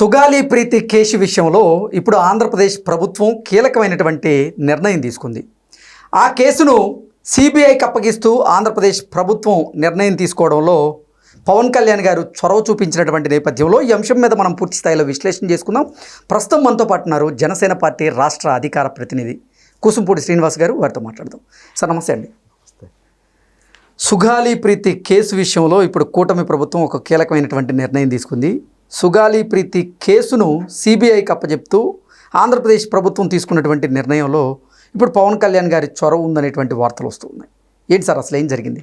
సుగాలి ప్రీతి case విషయంలో ఇప్పుడు ఆంధ్రప్రదేశ్ ప్రభుత్వం కీలకమైనటువంటి నిర్ణయం తీసుకుంది. ఆ కేసును సిబిఐకి అప్పగిస్తూ ఆంధ్రప్రదేశ్ ప్రభుత్వం నిర్ణయం తీసుకోవడంలో పవన్ కళ్యాణ్ గారు చొరవ చూపించినటువంటి నేపథ్యంలో ఈ అంశం మీద మనం పూర్తి స్థాయిలో విశ్లేషణ చేసుకుందాం. ప్రస్తుతం మనతో పాటు ఉన్నారు జనసేన పార్టీ రాష్ట్ర అధికార ప్రతినిధి కుసుంపూడి శ్రీనివాస్ గారు వారితో మాట్లాడదాం. సార్ నమస్తే అండి. సుగాలి ప్రీతి కేసు విషయంలో ఇప్పుడు కూటమి ప్రభుత్వం ఒక కీలకమైనటువంటి నిర్ణయం తీసుకుంది. సుగాలి ప్రీతి కేసును సిబిఐకి అప్పచెప్తూ ఆంధ్రప్రదేశ్ ప్రభుత్వం తీసుకున్నటువంటి నిర్ణయంలో ఇప్పుడు పవన్ కళ్యాణ్ గారి చొరవ ఉందనేటువంటి వార్తలు వస్తున్నాయి. ఏంటి సార్ అసలు ఏం జరిగింది?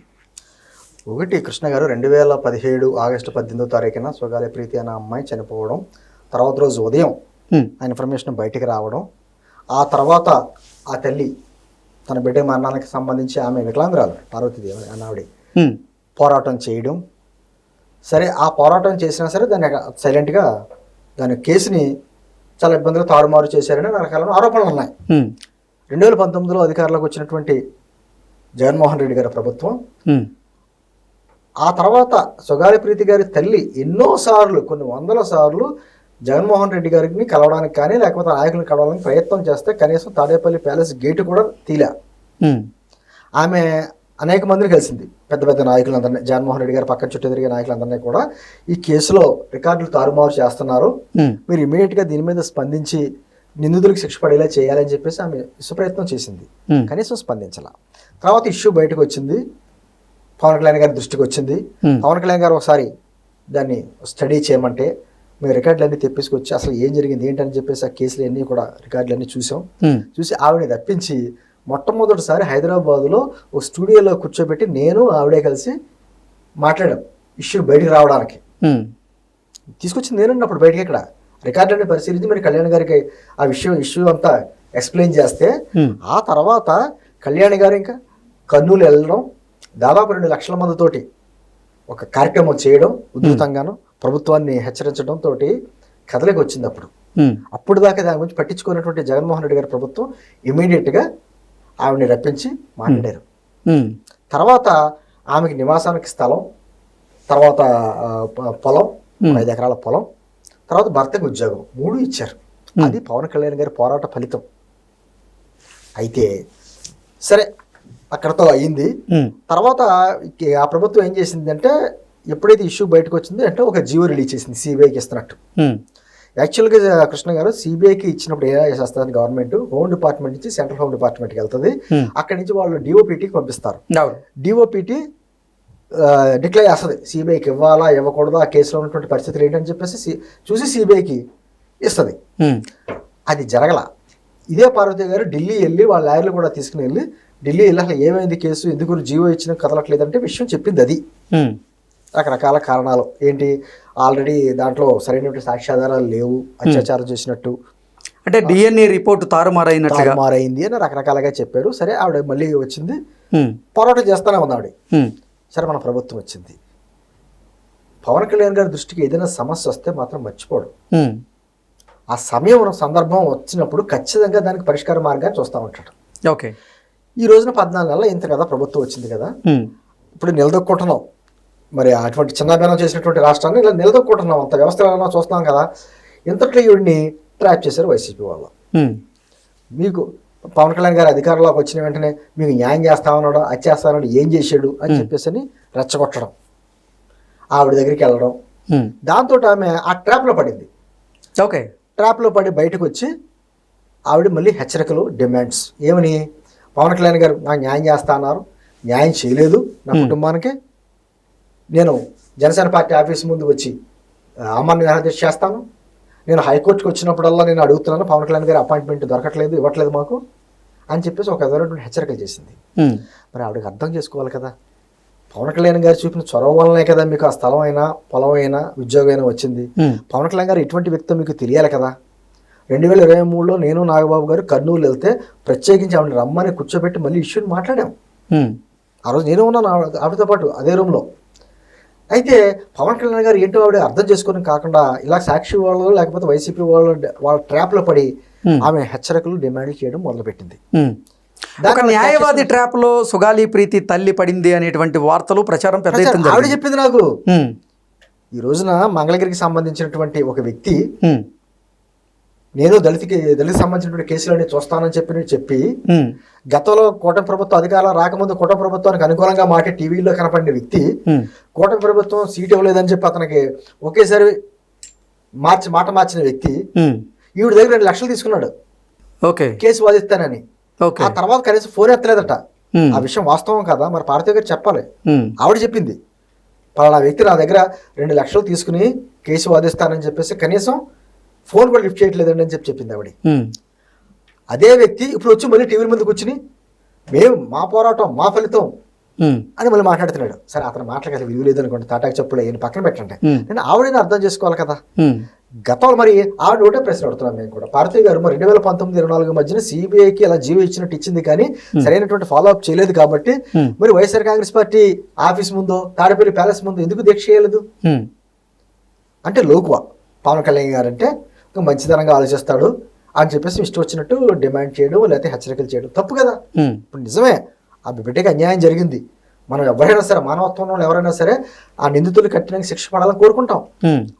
ఒకటి కృష్ణ గారు రెండు వేల పదిహేడు ఆగస్టు పద్దెనిమిదో తారీఖున సుగాలి ప్రీతి అనే అమ్మాయి చనిపోవడం తర్వాత రోజు ఉదయం ఆ ఇన్ఫర్మేషన్ బయటికి రావడం ఆ తర్వాత ఆ తల్లి తన బిడ్డ మరణానికి సంబంధించి ఆమె వికలాంగురాలు పార్వతీదేవి అనే ఆవిడ హ్మ్, పోరాటం చేయడం సరే ఆ పోరాటం చేసినా సరే దాన్ని సైలెంట్గా దాని కేసుని చాలా ఇబ్బందులు తారుమారు చేశారని రకరకాల ఆరోపణలు ఉన్నాయి. రెండు వేల పంతొమ్మిదిలో అధికారంలోకి వచ్చినటువంటి జగన్మోహన్ రెడ్డి గారి ప్రభుత్వం ఆ తర్వాత సుగాలి ప్రీతి గారి తల్లి ఎన్నోసార్లు కొన్ని వందల సార్లు జగన్మోహన్ రెడ్డి గారిని కలవడానికి కానీ లేకపోతే నాయకులను కలవడానికి ప్రయత్నం చేస్తే కనీసం తాడేపల్లి ప్యాలెస్ గేటు కూడా తీలా. ఆమె అనేక మందిని కలిసింది. పెద్ద పెద్ద నాయకులందరినీ జగన్మోహన్ రెడ్డి గారి పక్కన చుట్టూ తిరిగే నాయకులందరినీ కూడా ఈ కేసులో రికార్డులు తారుమారు చేస్తున్నారు. మీరు ఇమీడియట్గా దీని మీద స్పందించి నిందితులకు శిక్ష పడేలా చేయాలని చెప్పేసి ఆమె విశ్వప్రయత్నం చేసింది. కనీసం స్పందించాల. తర్వాత ఇష్యూ బయటకు వచ్చింది. పవన్ కళ్యాణ్ గారి దృష్టికి వచ్చింది. పవన్ కళ్యాణ్ గారు ఒకసారి దాన్ని స్టడీ చేయమంటే మేము రికార్డులన్నీ తెప్పించుకొచ్చి అసలు ఏం జరిగింది ఏంటని చెప్పేసి ఆ కేసులు అన్నీ కూడా రికార్డులన్నీ చూసాం. చూసి ఆవిడని తప్పించి మొట్టమొదటిసారి హైదరాబాదులో ఒక స్టూడియోలో కూర్చోబెట్టి నేను ఆవిడే కలిసి మాట్లాడాం. ఇష్యూ బయటికి రావడానికి. హ్మ్, తీసుకొచ్చింది నేనండి అప్పుడు బయటికి ఇక్కడ రికార్డులన్నీ పరిశీలించి మరి కళ్యాణ్ గారికి ఆ విషయం ఇష్యూ అంతా ఎక్స్ప్లెయిన్ చేస్తే ఆ తర్వాత కళ్యాణ్ గారు ఇంకా కర్నూలు వెళ్ళడం దాదాపు రెండు లక్షల మందితోటి ఒక కార్యక్రమం చేయడం ఉధృతంగాను ప్రభుత్వాన్ని హెచ్చరించడం తోటి కథలోకి వచ్చింది అప్పుడు. అప్పుడు దాకా దాని గురించి పట్టించుకున్నటువంటి జగన్మోహన్ రెడ్డి గారి ప్రభుత్వం ఇమీడియట్గా ఆవిడని రప్పించి మాట్లాడారు. తర్వాత ఆమెకి నివాసానికి స్థలం తర్వాత పొలం. ఐదు ఎకరాల పొలం తర్వాత భర్తకు ఉద్యోగం మూడు ఇచ్చారు. అది పవన్ కళ్యాణ్ గారి పోరాట ఫలితం. అయితే సరే అక్కడతో అయ్యింది తర్వాత ఆ ప్రభుత్వం ఏం చేసిందంటే ఎప్పుడైతే ఇష్యూ బయటకు వచ్చింది అంటే ఒక జీవో రిలీజ్ చేసింది సిబిఐకి ఇస్తున్నట్టు. యాక్చువల్గా కృష్ణ గారు సిబిఐకి ఇచ్చినప్పుడు ఏ చేస్తుంది గవర్నమెంట్ హోమ్ డిపార్ట్మెంట్ నుంచి సెంట్రల్ హోమ్ డిపార్ట్మెంట్కి వెళ్తుంది. అక్కడి నుంచి వాళ్ళు డిఓపిటీకి పంపిస్తారు. డిఓపిటి డిక్లేర్ చేస్తుంది. సిబిఐకి ఇవ్వాలా ఇవ్వకూడదా ఆ కేసులో ఉన్నటువంటి పరిస్థితులు ఏంటని చెప్పేసి చూసి సిబిఐకి ఇస్తుంది. అది జరగల. ఇదే పార్వతి గారు ఢిల్లీ వెళ్ళి వాళ్ళ లాయర్లు కూడా తీసుకుని వెళ్ళి ఢిల్లీ వెళ్ళి అసలు ఏమైంది కేసు? ఎందుకు జీవో ఇచ్చిన కదలట్లేదంటే విషయం చెప్పింది అది. రకరకాల కారణాలు. ఏంటి? ఆల్రెడీ దాంట్లో సరైనటువంటి సాక్ష్యాధారాలు లేవు. అత్యాచారం చేసినట్టు. అంటే డిఎన్ఏ రిపోర్టు తారుమారైనట్లుగా? మారైంది అని రకరకాలుగా చెప్పారు. సరే ఆవిడ మళ్ళీ వచ్చింది. పోరాటం చేస్తూనే ఉంది ఆవిడ. సరే మన ప్రభుత్వం వచ్చింది. పవన్ కళ్యాణ్ గారి దృష్టికి ఏదైనా సమస్య వస్తే మాత్రం మర్చిపోడు ఆ సమయం సందర్భం వచ్చినప్పుడు ఖచ్చితంగా దానికి పరిష్కార మార్గాన్ని చూస్తూ ఉంటాడు. ఓకే. ఈ రోజున పద్నాలుగు నెలల ఇంత కదా ప్రభుత్వం వచ్చింది కదా. ఇప్పుడు నిలదొక్కుంటున్నాం. మరి అటువంటి చిన్నబేనం చేసినటువంటి రాష్ట్రాన్ని ఇలా నిలదొక్కుంటున్నాం అంత వ్యవస్థలను చూస్తున్నాం కదా. ఇంతట్లో ఈవిడిని ట్రాప్ చేశారు వైసీపీ వాళ్ళు. మీకు పవన్ కళ్యాణ్ గారు అధికారంలోకి వచ్చిన వెంటనే మీకు న్యాయం చేస్తామన్నాడు అది చేస్తామన్నాడు ఏం చేశాడు అని చెప్పేసి అని రెచ్చగొట్టడం ఆవిడ దగ్గరికి వెళ్ళడం. దాంతో ఆమె ఆ ట్రాప్లో పడింది. ఓకే. ట్రాప్లో పడి బయటకు వచ్చి ఆవిడ మళ్ళీ హెచ్చరికలు డిమాండ్స్. ఏమని? పవన్ కళ్యాణ్ గారు నాకు న్యాయం చేస్తా అన్నారు న్యాయం చేయలేదు నా కుటుంబానికి. నేను జనసేన పార్టీ ఆఫీస్ ముందు వచ్చి ఆ, అమరణ నిరాదీక్ష చేస్తాను. నేను హైకోర్టుకి వచ్చినప్పుడల్లా నేను అడుగుతున్నాను పవన్ కళ్యాణ్ గారి అపాయింట్మెంట్ దొరకట్లేదు ఇవ్వట్లేదు మాకు అని చెప్పేసి ఒక విధమైనటువంటి హెచ్చరికలు చేసింది. మరి ఆవిడకి అర్థం చేసుకోవాలి కదా. పవన్ కళ్యాణ్ గారు చూపిన చొరవ వల్లనే కదా మీకు ఆ స్థలం అయినా పొలం అయినా ఉద్యోగం అయినా వచ్చింది. పవన్ కళ్యాణ్ గారు ఎటువంటి వ్యక్తో మీకు తెలియాలి కదా. రెండు వేల ఇరవై మూడులో నేను నాగబాబు గారు కర్నూలు వెళ్తే ప్రత్యేకించి ఆవిడ రమ్మని కూర్చోబెట్టి మళ్ళీ ఇష్యూని మాట్లాడాం. ఆ రోజు నేను ఉన్నాను ఆవిడ- ఆవిడతో పాటు అదే రూమ్లో అయితే పవన్ కళ్యాణ్ గారు ఏంటో ఆవిడ అర్థం చేసుకుని కాకుండా ఇలా సాక్షి వాళ్ళు లేకపోతే వైసీపీ వాళ్ళు వాళ్ళ ట్రాప్లో పడి హ్మ్. ఆమె హెచ్చరికలు డిమాండ్లు చేయడం మొదలుపెట్టింది. ఒక న్యాయవాది ట్రాప్లో సుగాలి ప్రీతి తల్లి పడింది అనేటువంటి వార్తలు ప్రచారం పెద్ద ఆవిడ. చెప్పింది నాకు. ఈ రోజున మంగళగిరికి సంబంధించినటువంటి ఒక వ్యక్తి నేను దళితకి దళిత సంబంధించినటువంటి కేసులన్నీ చూస్తానని చెప్పి చెప్పి గతంలో కూటమి ప్రభుత్వం అధికారం రాకముందు కూటమి ప్రభుత్వానికి అనుకూలంగా మాటి టీవీలో కనపడిన వ్యక్తి కూటమి ప్రభుత్వం సీట్ ఇవ్వలేదని చెప్పి అతనికి ఒకేసారి మార్చి మాట మార్చిన వ్యక్తి ఈవిడ దగ్గర రెండు లక్షలు తీసుకున్నాడు. ఓకే. కేసు వాదిస్తానని. ఆ తర్వాత కనీసం ఫోన్ ఎత్తలేదట. ఆ విషయం వాస్తవం కదా మరి పార్థివ్ గారు చెప్పాలి. ఆవిడ చెప్పింది. పలానా వ్యక్తి నా దగ్గర రెండు లక్షలు తీసుకుని కేసు వాదిస్తానని చెప్పేసి కనీసం ఫోన్ కూడా లిఫ్ట్ చేయట్లేదండి అని చెప్పి చెప్పింది ఆవిడ. అదే వ్యక్తి ఇప్పుడు వచ్చి మళ్ళీ టీవీ ముందుకు కూర్చుని మేము మా పోరాటం మా ఫలితం అని మళ్ళీ మాట్లాడుతున్నాడు. సరే అతని అసలు విలువ లేదనుకోండి తాటాకు చెప్పులు అయ్యి పక్కన పెట్టండి. నేను ఆవిడని అర్థం చేసుకోవాలి కదా. గతంలో మరి ఆవిడ ఒకటే ప్రశ్న అడుగుతున్నాం మేము కూడా. పార్థివ్ గారు మరి రెండు వేల పంతొమ్మిది ఇరవై నాలుగు మధ్యన సిబిఐకి అలా జీవో ఇచ్చినట్టు ఇచ్చింది కానీ సరైనటువంటి ఫాలో అప్ చేయలేదు కాబట్టి మరి వైఎస్ఆర్ కాంగ్రెస్ పార్టీ ఆఫీస్ ముందు తాడేపల్లి ప్యాలెస్ ముందు ఎందుకు దీక్ష చేయలేదు? అంటే లోకువా. పవన్ కళ్యాణ్ గారు అంటే మంచితనంగా ఆలోచిస్తాడు అని చెప్పేసి ఇష్టం వచ్చినట్టు డిమాండ్ చేయడం లేకపోతే హెచ్చరికలు చేయడం. తప్పు కదా. ఇప్పుడు నిజమే. ఆ బిడ్డకి అన్యాయం జరిగింది. మనం ఎవరైనా సరే మానవత్వంలో ఎవరైనా సరే ఆ నిందితులు కఠినంగా శిక్ష పడాలని కోరుకుంటాం.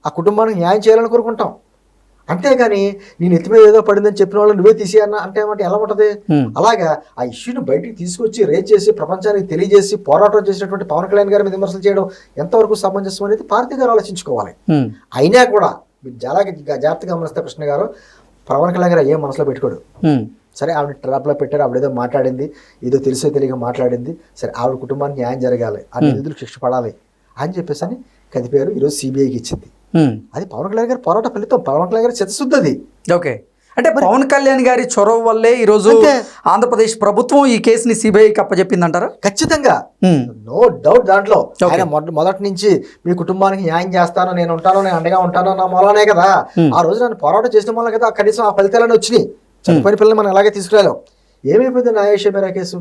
ఆ కుటుంబానికి న్యాయం చేయాలని కోరుకుంటాం. అంతేగాని నేను ఎత్తి మీద ఏదో పడిందని చెప్పిన వాళ్ళు నువ్వే తీసేయన్నా అంటే ఏమంటే ఎలా ఉంటుంది? అలాగా ఆ ఇష్యూని బయటికి తీసుకొచ్చి రేజ్ చేసి ప్రపంచానికి తెలియజేసి పోరాటం చేసినటువంటి పవన్ కళ్యాణ్ గారి మీద విమర్శలు చేయడం ఎంతవరకు సమంజసం అనేది పార్టీ గారు ఆలోచించుకోవాలి. అయినా కూడా చాలా జాగ్రత్తగా గమనిస్తే కృష్ణ గారు పవన్ కళ్యాణ్ గారు ఏం మనసులో పెట్టుకోడు. సరే ఆవిడ ట్రాప్లో పెట్టారు ఆవిడ ఏదో మాట్లాడింది ఏదో తెలిసో తెలియక మాట్లాడింది సరే ఆవిడ కుటుంబానికి న్యాయం జరగాలి ఆ నిందితులకు శిక్ష పడాలి అని చెప్పేసి అని కదిపారు ఈరోజు సిబిఐకి ఇచ్చింది. అది పవన్ కళ్యాణ్ గారి పోరాట ఫలితం పవన్ కళ్యాణ్ గారి చిత్తశుద్ధి అది. ఓకే. అంటే పవన్ కళ్యాణ్ గారి చొరవ వల్లే ఈరోజు అంతే. ఆంధ్రప్రదేశ్ ప్రభుత్వం ఈ కేసుని సిబిఐకి అప్పచెప్పిందంటారా? ఖచ్చితంగా. నో డౌట్ దాంట్లో. ఆయన మొదటి నుంచి మీ కుటుంబానికి న్యాయం చేస్తాను నేను ఉంటాను నేను అండగా ఉంటాను నా మూలనే కదా. ఆ రోజు నన్ను పోరాటం చేసిన వల్ల కదా కనీసం ఆ ఫలితాలను వచ్చినాయి. చనిపోయిన పిల్లల్ని మనం అలాగే తీసుకురాలేం? ఏమైపోయింది న్యాయేష మేరా కేసు?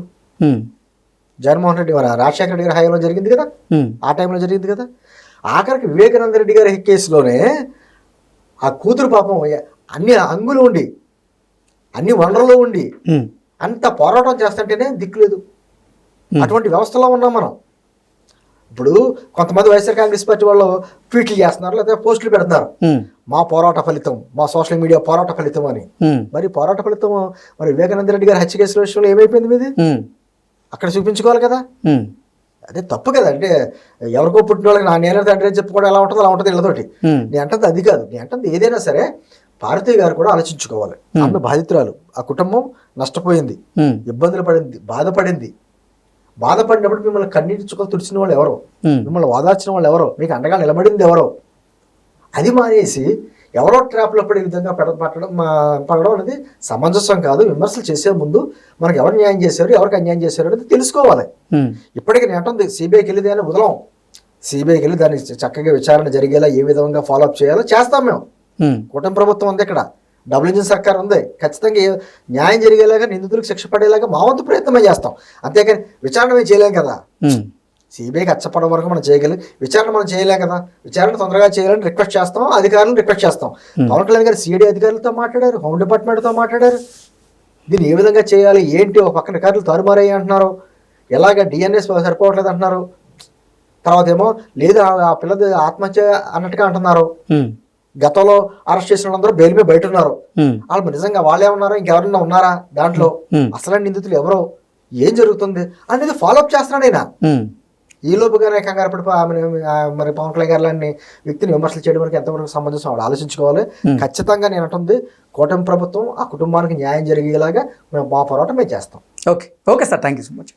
జగన్మోహన్ రెడ్డి మన రాజశేఖర రెడ్డి గారి హయాంలో జరిగింది కదా. ఆ టైంలో జరిగింది కదా. ఆఖరికి వివేకానంద రెడ్డి గారి కేసులోనే ఆ కూతురు పాపం అన్ని అంగులు ఉండి అన్ని వనరులు ఉండి అంత పోరాటం చేస్తుంటేనే దిక్కులేదు అటువంటి వ్యవస్థలో ఉన్నాం మనం. ఇప్పుడు కొంతమంది వైఎస్ఆర్ కాంగ్రెస్ పార్టీ వాళ్ళు ట్వీట్లు చేస్తున్నారు లేదా పోస్టులు పెడుతున్నారు. మా పోరాట ఫలితం మా సోషల్ మీడియా పోరాట ఫలితం అని. మరి పోరాట ఫలితం మరి వివేకానంద రెడ్డి గారి హత్య కేసుల విషయంలో ఏమైపోయింది మీది? అక్కడ చూపించుకోవాలి కదా. అదే తప్పు కదా. అంటే ఎవరికో పుట్టిన వాళ్ళకి నా నేల తండ్రి అని చెప్పుకోవడం ఎలా ఉంటుందో అలా ఉంటుంది వీళ్ళతోటి ఉమ్, నేను అంటుంది అది కాదు. నేను అంటుంది ఏదైనా సరే భారతీయ గారు కూడా ఆలోచించుకోవాలి. ఆమె బాధితురాలు. ఆ కుటుంబం నష్టపోయింది. ఇబ్బందులు పడింది బాధపడింది. బాధపడినప్పుడు మిమ్మల్ని కన్నీటి చుక్కలు తుడిచిన వాళ్ళు ఎవరో? మిమ్మల్ని ఓదార్చిన వాళ్ళు ఎవరో? మీకు అండగా నిలబడింది ఎవరో? అది మానేసి ఎవరో ట్రాప్లో పడే విధంగా పెడ పట్టడం పడడం అనేది సమంజసం కాదు. విమర్శలు చేసే ముందు మనకు ఎవరు న్యాయం చేశారు ఎవరికి అన్యాయం చేశారు అనేది తెలుసుకోవాలి. ఇప్పటికీ నేను అంటుంది సిబిఐకి వెళ్ళి దాన్ని వదలం. సిబిఐకి వెళ్ళి దాన్ని చక్కగా విచారణ జరిగేలా ఏ విధంగా ఫాలోఅప్ చేయాలో చేస్తాం మేము. కూటమి ప్రభుత్వం ఉంది ఇక్కడ. డబుల్ ఇంజిన్ సర్కార్ ఉంది. ఖచ్చితంగా న్యాయం జరిగేలాగా నిందితులకు శిక్ష పడేలాగా మా వంతు ప్రయత్నమే చేస్తాం. అంతేకాని విచారణ మేము చేయలేం కదా. సిబిఐకి అచ్చపడం వరకు మనం చేయగలం. విచారణ మనం చేయలేం కదా. విచారణ తొందరగా చేయాలని రిక్వెస్ట్ చేస్తాం. అధికారులను రిక్వెస్ట్ చేస్తాం. పవన్ కళ్యాణ్ గారు సిఐడి అధికారులతో మాట్లాడారు. హోమ్ డిపార్ట్మెంట్తో మాట్లాడారు. దీన్ని ఏ విధంగా చేయాలి? ఏంటి? ఒక పక్కన అధికారులు తారుమారయ్యి అంటున్నారు. ఎలాగ డిఎన్ఏ సరిపోవట్లేదు అంటున్నారు. తర్వాత ఏమో లేదు ఆ- పిల్లది ఆత్మహత్య అన్నట్టుగా అంటున్నారు. గతంలో అరెస్ట్ చేసిన వాళ్ళందరూ బెయిల్ మీద బయట ఉన్నారు వాళ్ళు నిజంగా వాళ్ళే ఉన్నారా? ఇంకెవరన్నా ఉన్నారా దాంట్లో? అసలు నిందితులు ఎవరో? ఏం జరుగుతుంది? అనేది ఫాలోఅప్ చేస్తున్నాడు ఆయన ఈ లోపుగానే కంగారు పడిపో ఆమె మరి పవన్ కళ్యాణ్ గారు లాంటి వ్యక్తిని విమర్శలు చేయడం వరకు ఎంతవరకు సమంజసం వాడు ఆలోచించుకోవాలి. ఖచ్చితంగా నేను అంటుంది కూటమి ప్రభుత్వం ఆ కుటుంబానికి న్యాయం జరిగేలాగా మేము మా పోరాటం మేము చేస్తాం. Okay. Okay sir. Thank you so much.